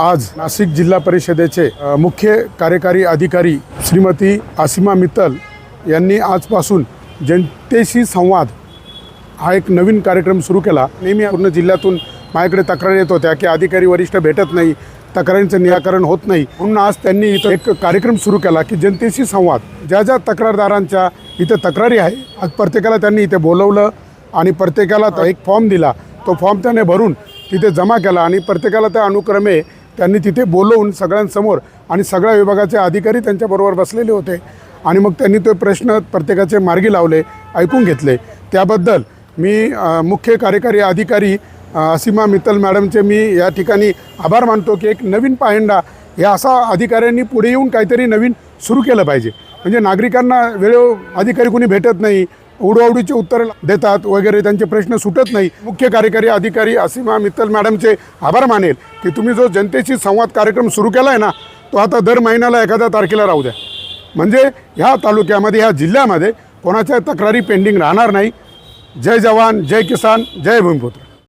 आज नाशिक जिल्हा परिषदेचे मुख्य कार्यकारी अधिकारी श्रीमती आसिमा मित्तल यांनी आजपासून जनतेशी संवाद हा एक नवीन कार्यक्रम सुरू केला. नेहमी पूर्ण जिल्ह्यातून माझ्याकडे तक्रारी येत होत्या की अधिकारी वरिष्ठ भेटत नाही तक्रारींचं निराकरण होत नाही. म्हणून आज त्यांनी इथं एक कार्यक्रम सुरू केला की जनतेशी संवाद. ज्या ज्या तक्रारदारांच्या इथं तक्रारी आहे आज प्रत्येकाला त्यांनी इथे बोलवलं आणि प्रत्येकाला एक फॉर्म दिला. तो फॉर्म त्याने भरून तिथे जमा केला आणि प्रत्येकाला त्या अनुक्रमे त्यांनी तिथे बोलवून सगळ्यांसमोर आणि सगळ्या विभागाचे अधिकारी त्यांच्याबरोबर बसलेले होते. आणि मग त्यांनी तो प्रश्न प्रत्येकाचे मार्गी लावले ऐकून घेतले. त्याबद्दल मी मुख्य कार्यकारी अधिकारी असीमा मित्तल मॅडमचे मी या ठिकाणी आभार मानतो की एक नवीन पायंडा या असा अधिकाऱ्यांनी पुढे येऊन काहीतरी नवीन सुरू केलं पाहिजे. म्हणजे नागरिकांना वेळो अधिकारी कोणी भेटत नाही उडवाउडीचे उत्तर देतात वगैरे त्यांचे प्रश्न सुटत नाही. मुख्य कार्यकारी अधिकारी असीमा मित्तल मॅडमचे आभार मानेल की तुम्ही जो जनतेशी संवाद कार्यक्रम सुरू केला आहे ना तो आता दर महिन्याला एखाद्या तारखेला राहू द्या. म्हणजे ह्या तालुक्यामध्ये ह्या जिल्ह्यामध्ये कोणाच्या तक्रारी पेंडिंग राहणार नाही. जय जवान जय किसान जय भूमिपुत्र.